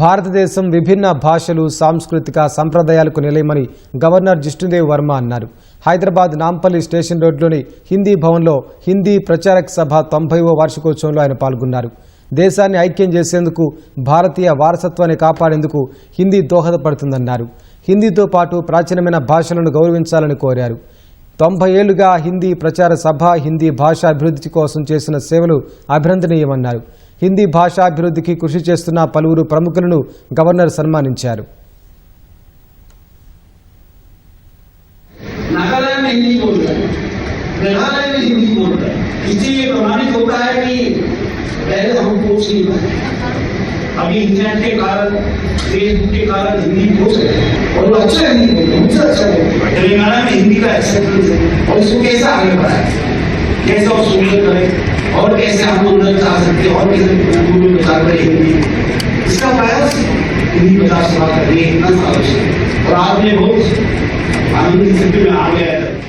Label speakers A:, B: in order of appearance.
A: భారతదేశం విభిన్న భాషలు సాంస్కృతిక సంప్రదాయాలకు నిలయమని గవర్నర్ జిష్ణుదేవ్ వర్మ అన్నారు. హైదరాబాద్ నాంపల్లి స్టేషన్ రోడ్లోని హిందీ భవన్లో హిందీ ప్రచారక సభ తొంభైవ వార్షికోత్సవంలో ఆయన పాల్గొన్నారు. దేశాన్ని ఐక్యం చేసేందుకు భారతీయ వారసత్వాన్ని కాపాడేందుకు హిందీ దోహదపడుతుందన్నారు. హిందీతో పాటు ప్రాచీనమైన భాషలను గౌరవించాలని కోరారు. తొంభై ఏళ్ళుగా హిందీ ప్రచార సభ హిందీ భాష అభివృద్ధి కోసం చేసిన సేవలు అభినందనీయమన్నారు. హిందీ భాషాభివృద్ధికి కృషి చేస్తున్న పలువురు ప్రముఖులను గవర్నర్ సన్మానించారు
B: नागालैंड में हिंदी बोल रहे हैं मेघालय में हिंदी बोल रहे हैं इसीलिए प्रमाणित होता है कि पहले हम पूछ नहीं पाए अभी इंटरनेट के कारण फेसबुक के कारण हिंदी बोल सकते हैं और वो अच्छा हिंदी बोलते हैं मुझसे अच्छा बोलते हैं तेलंगाना में हिंदी का एक्सेप्टेंस है और इसको कैसे आगे बढ़ाए कैसे और सुविधा करें और कैसे हम अंदर जा सकते और कैसे में बचा रहे हिंदी इसका प्रयास हिंदी पचास सभा कर रही है इतना सालों से। और आपने बहुत आनंद स्थिति में आ गया है